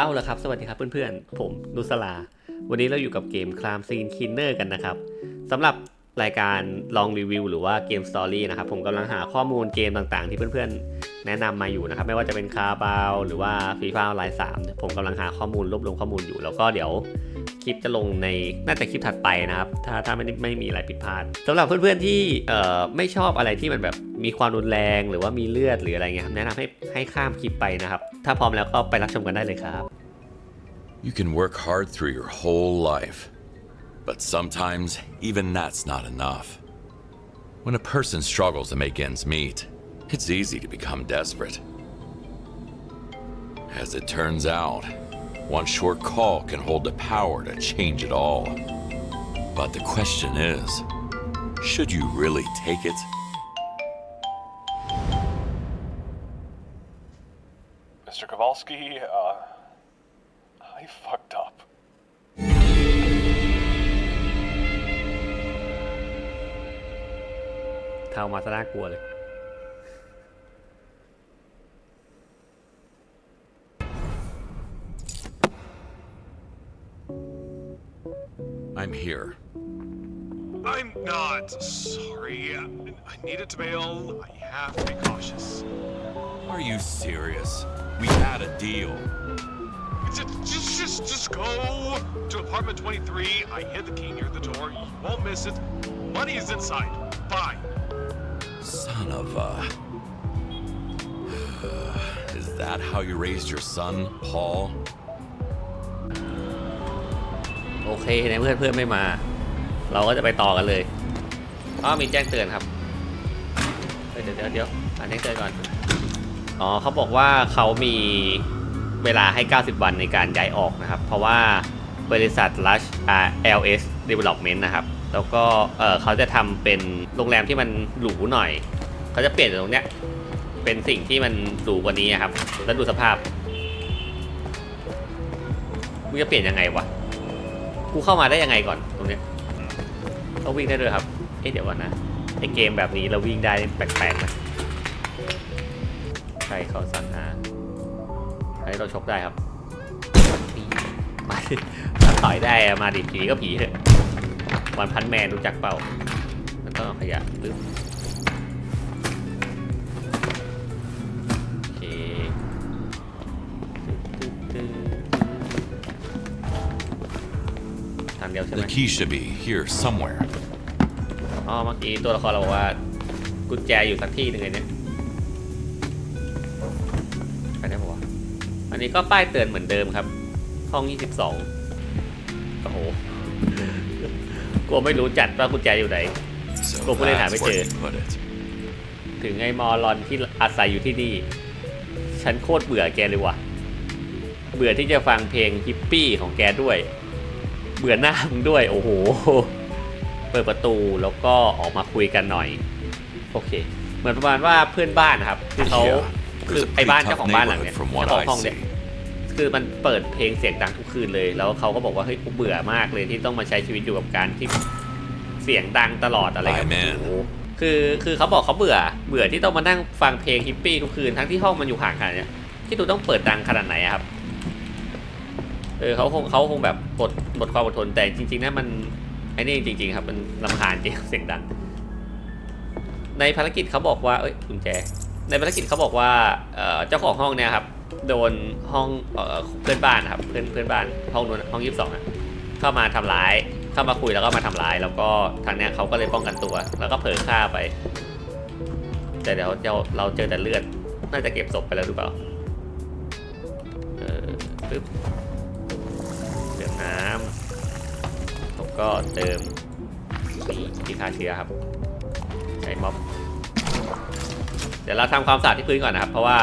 เอาละครับ สวัสดีครับเพื่อนๆ ผมนุสลา วันนี้เราอยู่กับเกมคลามซีนคินเนอร์กันนะครับสำหรับ รายการลองรีวิวหรือว่าเกมสตอรี่นะครับผมกำลังหาข้อมูลเกมต่างๆ ที่เพื่อนๆ แนะนำมาอยู่นะครับ ไม่ว่าจะเป็นคาบาวหรือว่าฟีฟ่าไลน์สามผมกำลังหาข้อมูลรวบรวมข้อมูลอยู่ แล้วก็เดี๋ยวคลิปจะลงในน่าจะคลิปถัดไปนะครับ ถ้าถ้าไม่ไม่มีอะไรผิดพลาดสำหรับเพื่อนๆที่เอ่อไม่ชอบอะไรที่มันแบบมีความรุนแรงหรือว่ามีเลือดหรืออะไรเงี้ยครับแนะนำให้ให้ข้ามคลิปไปนะครับ ถ้าพร้อมแล้วก็ไปรับชมกันได้เลยครับ You can work hard through your whole life, but sometimes even that's not enough. When a person struggles to make ends meet, it's easy to become desperate. As it turns out, one short call can hold the power to change it all. But the question is should you really take it? Mr. Kowalski, uh, I fucked up. เข้ามาซะน่ากลัวเลย I'm here. I'm not sorry. I needed to bail. I have to be cautious. Are you serious? We had a deal. Just, just, just, just go to apartment 23. I hid the key near the door. You won't miss it. Money is inside. Bye. Son of a. Is that how you raised your son, Paul? โอเคในเพื่อนเพื่อนไม่มา เราก็จะไปต่อกันเลยอ๋อมีแจ้งเตือนครับเฮ้ยเดี๋ยวเดี๋ยวเดี๋ยวอ่านแจ้งเตือนก่อนอ๋อเขาบอกว่าเขามีเวลาให้ 90 วันในการย้ายออกนะครับ เพราะว่าบริษัท Lush LS Development นะครับ แล้วก็เออเขาจะทำเป็นโรงแรมที่มันหรูหน่อย เขาจะเปลี่ยนตรงเนี้ย เป็นสิ่งที่มันหรูกว่านี้ครับแล้วดูสภาพมึงจะเปลี่ยนยังไงวะ กูเข้ามาได้ยังไงก่อนตรงเนี้ยต้องวิ่งได้ด้วยครับ เอ๊ะเดี๋ยวก่อนนะไอเกมแบบนี้เราวิ่งได้แปลกๆนะใครเขาสั่งหาใครเราชกได้ครับมาดิถ้าต่อยได้มาดิผีก็ผีเถอะวันพันแมนรู้จักเปล่า มันต้องเอาขยะปึ๊บ ใช่ไหม The key should be here somewhere. อ๋อเมื่อกี้ตัวละครเราบอกว่ากุญแจอยู่สักที่หนึ่งเลยเนี่ยไปได้ปะวะอันนี้ก็ป้ายเตือนเหมือนเดิมครับ ห้อง 22 โอ้โห กลัวไม่รู้จัดว่ากุญแจอยู่ไหน So Go put it that's in, where Richard. you put it. ถึงไอ้มอรอนที่อาศัยอยู่ที่นี่ ฉันโคตรเบื่อแกเลยว่ะ เบื่อที่จะฟังเพลงฮิปปี้ของแกด้วย เบื่อหน้ามึงด้วย โอ้โห เปิดประตูแล้วก็ออกมาคุยกันหน่อย โอเค เหมือนประมาณว่าเพื่อนบ้านนะครับคือเขา Yeah, คือ there's a ไอ้ pretty บ้านเจ้า tough ของบ้านหลังเนี้ย neighborhood from เจ้า what ของห้อง I เนี่ย see. คือมันเปิดเพลงเสียงดังทุกคืนเลย แล้วเขาก็บอกว่าเฮ้ยกูเบื่อมากเลยที่ต้องมาใช้ชีวิตอยู่กับการที่เสียงดังตลอดอะไรกัน Amen โอ้โหคือคือเขาบอกเขาเบื่อ เบื่อที่ต้องมานั่งฟังเพลงฮิปปี้ทุกคืนทั้งที่ห้องมันอยู่ห่างขนาดเนี้ยที่ดูต้องเปิดดังขนาดไหนอะครับ เออเขาคงเขาคงแบบบดบดความอดทนแต่จริงๆนะมันไอ้นี่จริง ๆ ครับ มันลำคาญจริงเสียงดังในภารกิจเขาบอกว่าเอ้ยกุญแจในภารกิจเขาบอกว่าเออเจ้าของห้องเนี่ยครับโดนห้องเออเพื่อนบ้านนะครับเพื่อนเพื่อนบ้านห้องนู้นห้องยี่สิบสองอะเข้ามาทำร้ายเข้ามาคุยแล้วก็มาทำร้าย แล้วก็ทางเนี้ยเขาก็เลยป้องกันตัว แล้วก็เผลอฆ่าไป แต่เดี๋ยวเราเราเจอแต่เลือด น่าจะเก็บศพไปแล้วหรือเปล่าเออปึ๊บ ก็เติมนี่ที่ฆ่าเชื้อครับ ใช้ม็อบ เดี๋ยวเราทำความสะอาดที่พื้นก่อนนะครับ เพราะว่า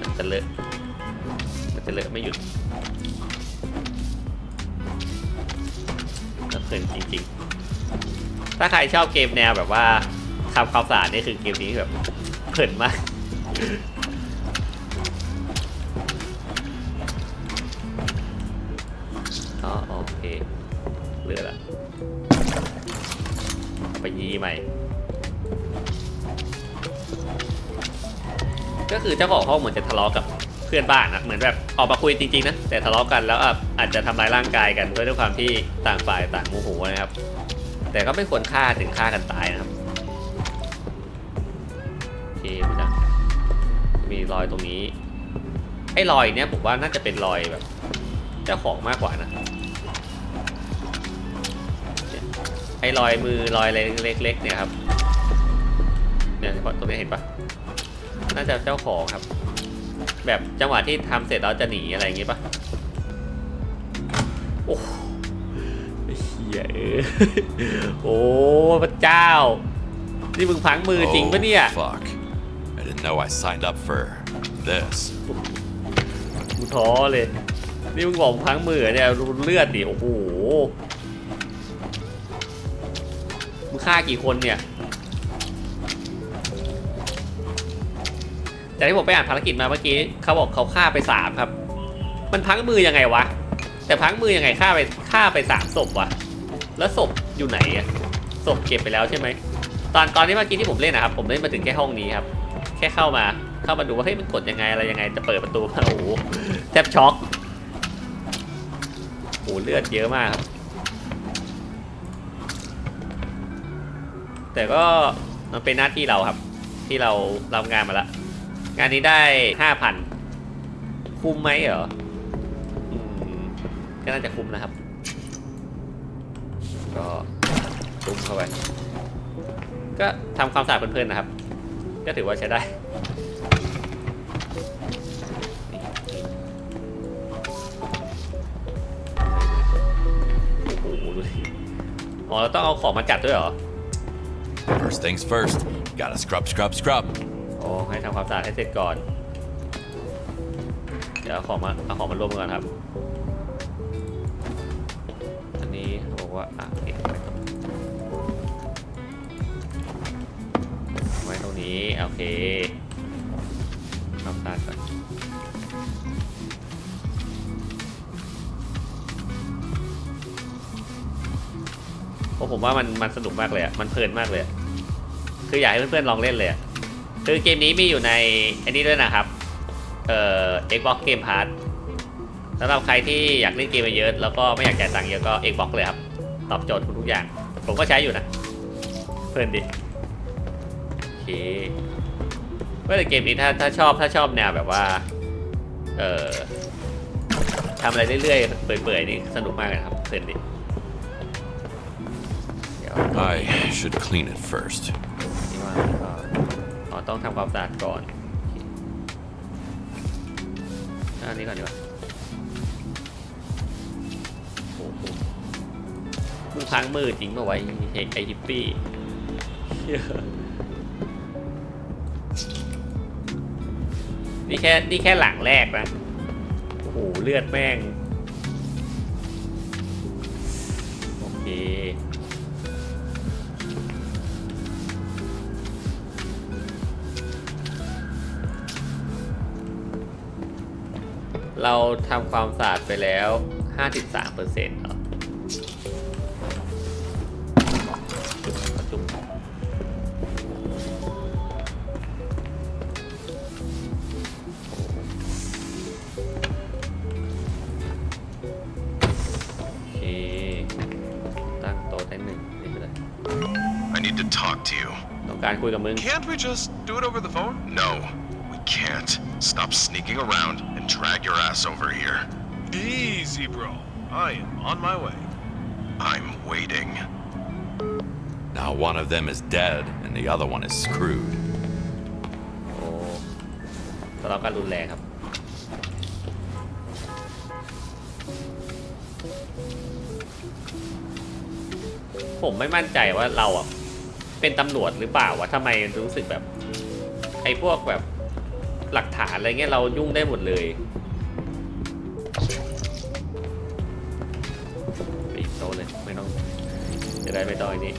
มันจะเลอะ มันจะเลอะไม่หยุดแล้วเพลินจริงๆ ถ้าใครชอบเกมแนวแบบว่าทำความสะอาดนี่คือเกมนี้แบบเพลินมาก ก็คือเจ้าของห้องเหมือนจะทะเลาะกับเพื่อนบ้านนะเหมือนแบบออกมาคุยจริงๆนะแต่ทะเลาะกันแล้วอาจจะทำร้ายร่างกายกันด้วยด้วยความที่ต่างฝ่ายต่างโมโหนะครับ แต่ก็ไม่ควรฆ่าถึงฆ่ากันตายนะครับโอเคพี่จังมีรอยตรงนี้ไอ้รอยเนี้ยผมว่าน่าจะเป็นรอยแบบ เจ้าของมากกว่านะไอ้รอยมือรอยอะไรเล็ก ๆ เนี่ยครับเนี่ยตรงนี้เห็นปะ น่าจะเจ้าของครับ แบบจังหวะที่ทำเสร็จแล้วจะหนีอะไรอย่างงี้ปะโอ้โหเฮียเออโอ้พระเจ้า นี่มึงพังมือจริงปะเนี่ย Oh, fuck. I didn't know I signed up for this. กูท้อเลย นี่มึงบอกพังมือเนี่ยดูเลือดดิโอ้โหมึงฆ่ากี่คนเนี่ย แต่ที่ผมไปอ่านภารกิจมาเมื่อกี้เขาบอกเขาฆ่าไปสามครับ มันพังมือยังไงวะ แต่พังมือยังไงฆ่าไปฆ่าไปสามศพวะ แล้วศพอยู่ไหนอะศพเก็บไปแล้วใช่ไหม ตอนตอนที่เมื่อกี้ที่ผมเล่นนะครับ ผมเล่นมาถึงแค่ห้องนี้ครับ แค่เข้ามาเข้ามาดูว่าเฮ้ยมันกดยังไงอะไรยังไงจะเปิดประตูมาโอ้โหแทบช็อกโอ้โหเลือดเยอะมากครับ แต่ก็มันเป็นหน้าที่เราครับ ที่เรารับงานมาแล้วานนี้ได้ห้าพันคุ้มไหมเหรออืมก็น่าจะคุ้มนะครับ ก็ตุ้มเข้าไป ก็ทำความสะอาดเพลินๆนะครับ ก็ถือว่าใช้ได้โอ้โหดูดิอ๋อเราต้องเอาของมาจัดด้วยเหรอ First things first, gotta scrub, scrub, scrub. อ๋อให้ทำความสะอาดให้เสร็จก่อน เดี๋ยวเอาของมาเอาของมารวมกันก่อนครับ อันนี้เขาบอกว่าอะเก็บไว้ตรงไว้ตรงนี้โอเคทำสะอาดก่อนโอ้ผมว่ามันมันสนุกมากเลยอะมันเพลินมากเลยอะคืออยากให้เพื่อนๆลองเล่นเลยอะ คือเกมนี้มีอยู่ในอันนี้ด้วยนะครับ เอ่อ Xbox Game Pass สำหรับใครที่อยากเล่นเกมเยอะๆแล้วก็ไม่อยากจ่ายตังค์เยอะก็ Xbox เลยครับ ตอบโจทย์ทุกๆอย่าง ผมก็ใช้อยู่นะ เพลินดีโอเคเมื่อแต่เกมนี้ถ้าถ้าชอบถ้าชอบแนวแบบว่า เอ่อทำอะไรเรื่อยๆ เปื่อยๆนี่สนุกมากเลยครับเพลินดีเดี๋ยว I should clean it first. ต้องทำความสะอาดก่อนอันนี้ก่อนดีกว่าโอ้โหมึงพังมือจริงมาไว้ไอ้ไอฮิปปี้นี่แค่ นี่แค่หลังแรกนะ โอ้โห เลือดแม่ง โอเค เราทำความสะอาดไปแล้ว 53เปอร์เซ็นต์เหรอจุ่มโอเคตั้งโต๊ะได้หนึ่งนี่ไปเลย I need to talk to you. ต้องการคุยกับมึง Can't we just do it over the phone? No, we can't. Stop sneaking around and drag your ass over here. Easy, bro. I am on my way. I'm waiting. Now one of them is dead and the other one is screwed. โอ้ทะเลาะกันรุนแรงครับ ผมไม่มั่นใจว่าเราอะ เป็นตำรวจหรือเปล่าวะทำไมรู้สึกแบบ ไอ้พวกแบบ หลักฐานอะไรเงี้ยเรายุ่งได้หมดเลยปิดโตะเลยไม่ต้องจะได้ไม่ต้องอันนี้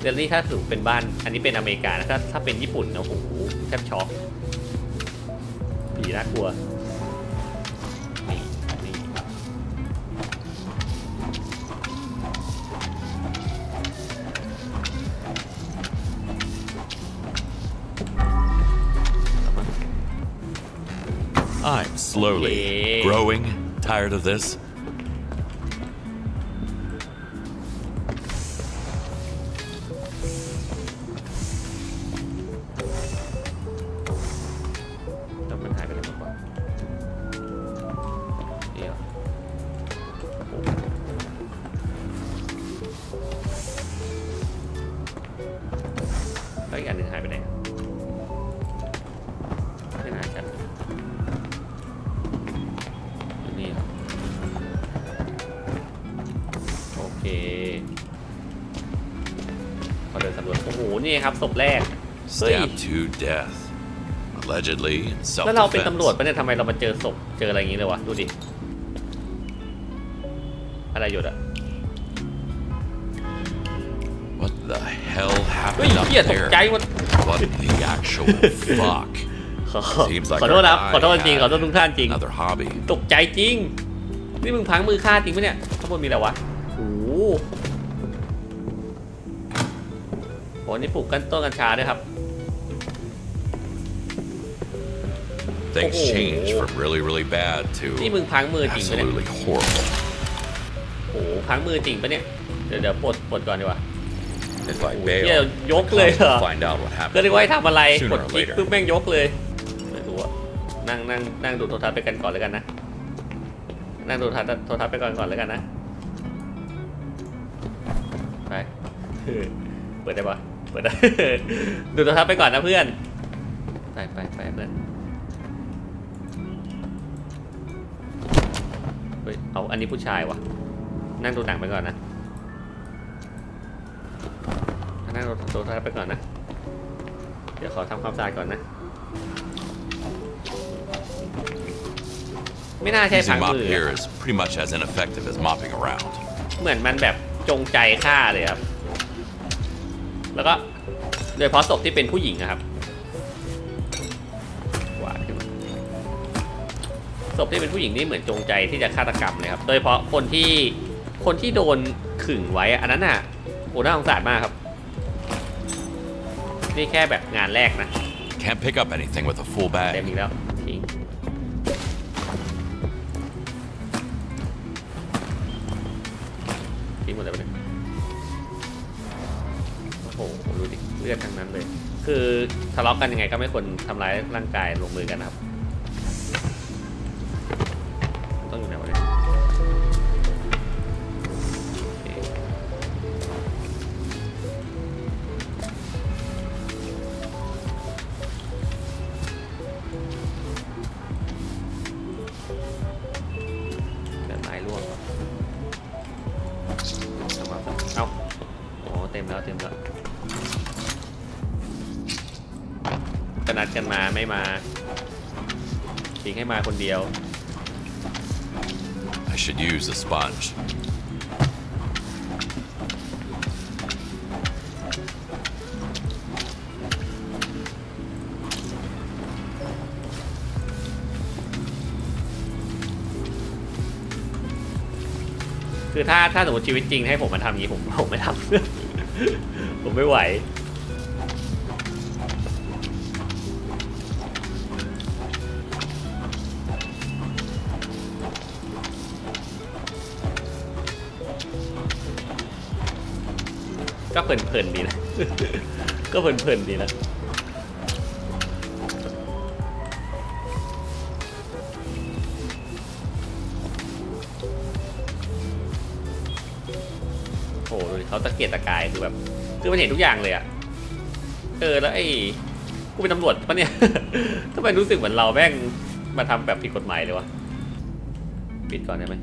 เดลนี่ถ้าถือเป็นบ้าน อันนี้เป็นอเมริกานะถ้าถ้าเป็นญี่ปุ่นนะโอ้โหแทบช็อกผีน่ากลัว slowly Okay. growing tired of this. พอเดินสำรวจโอ้โห นี่ครับศพแรก เฮ้ย Stabbed to death. Allegedly in แล้วเราเป็น self-defense. ตำรวจปะเนี่ยทำไมเรามาเจอศพเจออะไรอย่างนี้เลยวะ ดูดิ อะไรหยดอะ What the hell เฮ้ย happened up เฮียตกใจ there? หมด What the actual fuck? ขอ Seems like ขอโทษ our นะครับ guy ขอโทษจริง had ขอโทษทุกท่านจริง Another hobby. ตกใจจริง นี่มึงพังมือฆ่าจริงปะเนี่ย ข้างบนมีอะไรวะ โอ้โหนี่ปลูกกันต้นกัญชาด้วยครับ Things Oh. change from really, really bad to นี่มึงพังมือจริงปะเนี่ย absolutely horrible. โอ้โหพังมือจริงปะเนี่ย เดี๋ยวเดี๋ยวปลดปลดก่อนดีกว่า If I Yeah, bail, yốc the lên cops will hả? find out what ก็ happened. นึกว่าให้ทำอะไร Sooner กด or คลิก later. ปุ๊บแม่งยกเลยไม่รู้อะนั่งนั่งนั่งดูโทรทัศน์ไปกันก่อนแล้วกันนะ นั่งดูโทรทัศน์โทรทัศน์ไปก่อนก่อนแล้วกันนะ เปิดได้ปะเปิดได้ ดูโทรทัศน์ไปก่อนนะเพื่อน ไปไปไปเพื่อนเฮ้ยเอาอันนี้ผู้ชายวะนั่งดูหนังไปก่อนนะนั่งดูโทรทัศน์ไปก่อนนะ เดี๋ยวขอทำความสะอาดก่อนนะ ไม่น่าใช่พัง Using mop มือ here is pretty much as ineffective as mopping around. เหมือนมันแบบจงใจฆ่าเลยครับ แล้วก็โดยเฉพาะศพที่เป็นผู้หญิงอะครับวาดขึ้นมาศพที่เป็นผู้หญิงนี่เหมือนจงใจที่จะฆาตกรรมเลยครับ โดยเฉพาะคนที่คนที่โดนขึงไว้อะอันนั้นอะโอ้น่าสงสารมากครับ นี่แค่แบบงานแรกนะ Can't pick up anything with a full เต็ม bag. อีกแล้ว เลือดทั้งนั้นเลย คือทะเลาะกันยังไงก็ไม่ควรทำร้ายร่างกายลงมือกันนะครับ ไม่มาทิ้งให้มาคนเดียว I should use a sponge. คือถ้าถ้าสมมติชีวิตจริงให้ผมมาทำอย่างนี้ผมผมไม่ทำ ผมไม่ไหว ก็เพลินๆดีนะ ก็เพลินๆดีนะโอ้โหดูเขาตะเกียกตะกายคือแบบคือมันเห็นทุกอย่างเลยอะเออแล้วไอ้กูเป็นตำรวจปะเนี่ย ทำไมรู้สึกเหมือนเราแม่งมาทำแบบผิดกฎหมายเลยวะ ปิดก่อนได้ไหม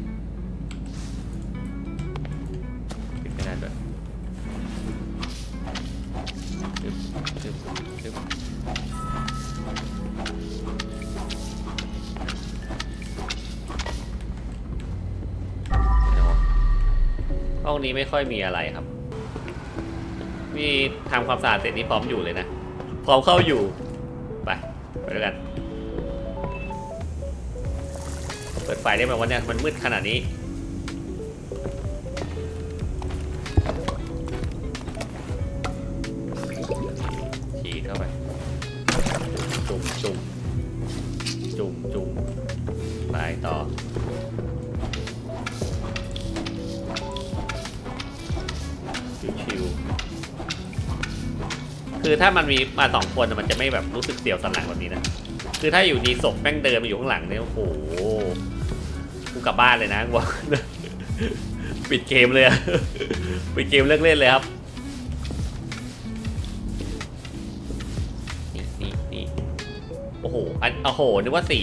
ห้องนี้ไม่ค่อยมีอะไรครับมีทำความสะอาดเสร็จนี่พร้อมอยู่เลยนะ พร้อมเข้าอยู่ ไปไปด้วยกัน เปิดไฟได้ไหมวันนี้มันมืดขนาดนี้ คือถ้ามันมีมาสองคนมันจะไม่แบบรู้สึกเสียวสันหลังแบบนี้นะ คือถ้าอยู่ดีศพแม่งเดินมาอยู่ข้างหลังเนี่ยโอ้โหกูกลับบ้านเลยนะกูบอกปิดเกมเลยอะปิดเกมเลิกเล่นเลยครับนี่นี่นี่โอ้โหอันโอ้โหนึกว่าสี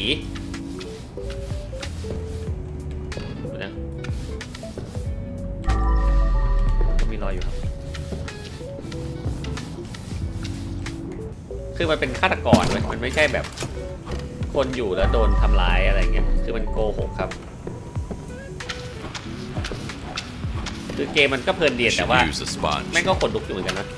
คือมันเป็นฆาตกรเว้ยมันไม่ใช่แบบ คนอยู่แล้วโดนทำร้ายอะไรเงี้ย คือมันโกหกครับ คือเกมมันก็เพลินเดียน You แต่ should ว่า use a sponge. แม่งก็ขนลุกอยู่เหมือนกันนะ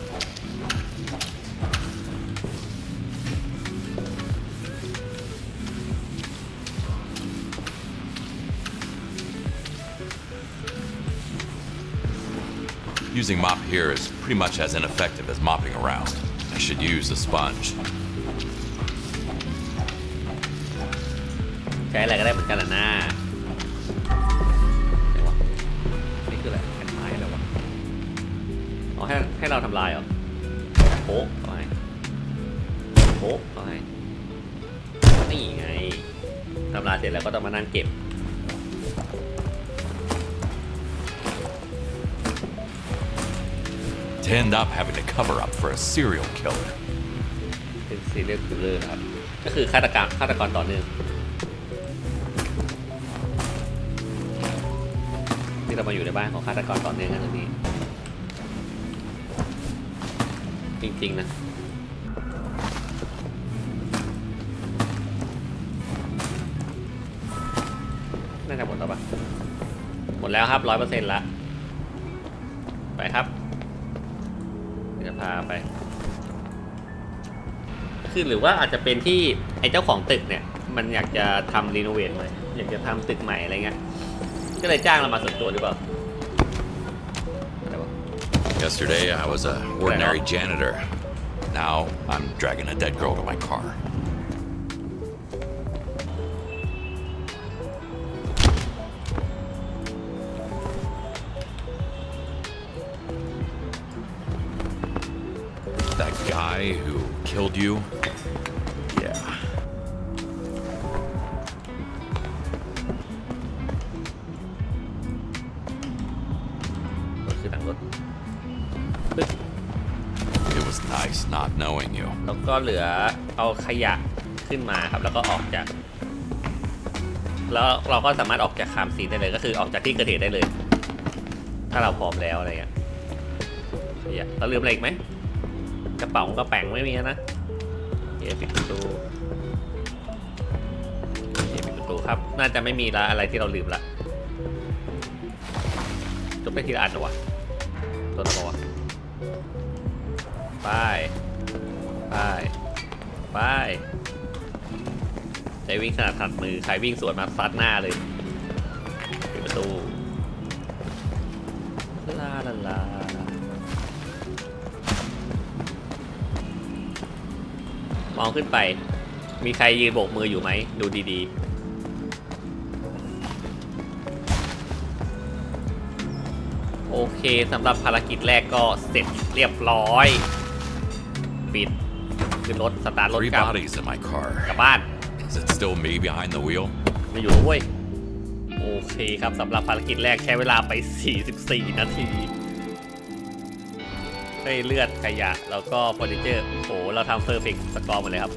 Using mop here is pretty much as ineffective as mopping around. I should use a sponge. ใช้อะไรก็ได้เหมือนกันแหละนะไหนวะนี่คืออะไรแผ่นไม้อะไรวะอ๋อให้ให้เราทำลายเหรอโป๊ะเอาให้โป๊ะเอาให้นี่ไงทำลายเสร็จแล้วก็ต้องมานั่งเก็บ To end up having to cover up for a serial killer. เป็นซีเรียลคิลเลอร์ครับ ก็คือฆาตกรรมฆาตกรต่อเนื่องที่เรามาอยู่ในบ้านของฆาตกรต่อเนื่องกันตรงนี้ จริง ๆ นะ น่าจะหมดแล้วปะหมดแล้วครับร้อยเปอร์เซ็นต์ละ คือหรือว่าอาจจะเป็นที่ไอ้เจ้าของตึกเนี่ย มันอยากจะทำรีโนเวทใหม่อยากจะทำตึกใหม่อะไรเงี้ยก็เลยจ้างเรามาส่วนตัวหรือเปล่าอะไรวะ Yesterday, I was a ordinary janitor. Now, I'm dragging a dead girl to my car. That guy who killed you? Nice not knowing you. แล้วก็เหลือเอาขยะขึ้นมาครับ แล้วก็ออกจาก แล้วเราก็สามารถออกจากคามซีนได้เลย ก็คือออกจากที่เกิดเหตุได้เลย ถ้าเราพร้อมแล้วอะไรเงี้ยขยะเราลืมอะไรอีกไหมกระเป๋ากระแป๋งไม่มีนะเยปิดประตูเยปิดประตูครับ น่าจะไม่มีละอะไรที่เราลืมละจบไปทีละอันหรอวะตัวละวะ ไป ไป ไป ใจวิ่งขนาดถัดมือ ใครวิ่งสวนมาซัดหน้าเลยปิดประตูลาลาลามองขึ้นไป มีใครยืนโบกมืออยู่ไหม ดูดีๆ โอเคสำหรับภารกิจแรกก็เสร็จเรียบร้อย ขึ้นรถสตาร์ทรถ Three กลับ bodies in my กลับ car. บ้าน Is it still me behind the wheel? ไม่อยู่แล้วเว้ย โอเคครับสำหรับภารกิจแรกใช้เวลาไป 44 นาทีได้เลือดขยะ แล้วก็เฟอร์นิเจอร์โอ้โห เราทำเพอร์เฟกต์สกอร์หมดเลยครับ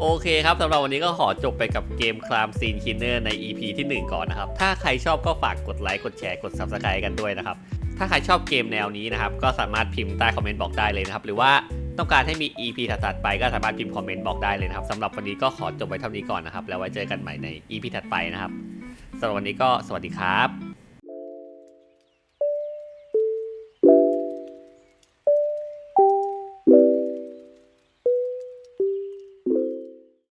โอเคครับสำหรับวันนี้ก็ขอจบไปกับเกมคลามซีนคินเนอร์ใน EP ที่ 1 ก่อนนะครับ ถ้าใครชอบก็ฝากกดไลค์ กดแชร์ กด Subscribe กันด้วยนะครับ ถ้าใครชอบเกมแนวนี้นะครับ ก็สามารถพิมพ์ใต้คอมเมนต์บอกได้เลยนะครับ หรือว่า ต้องการให้มี EP ถัดๆไปก็สามารถพิมพ์คอมเมนต์บอกได้เลยนะครับสำหรับวันนี้ก็ขอจบไว้เท่านี้ก่อนนะครับ แล้วไว้เจอกันใหม่ใน EP ถัดไปนะครับสำหรับวันนี้ก็สวัสดีครับ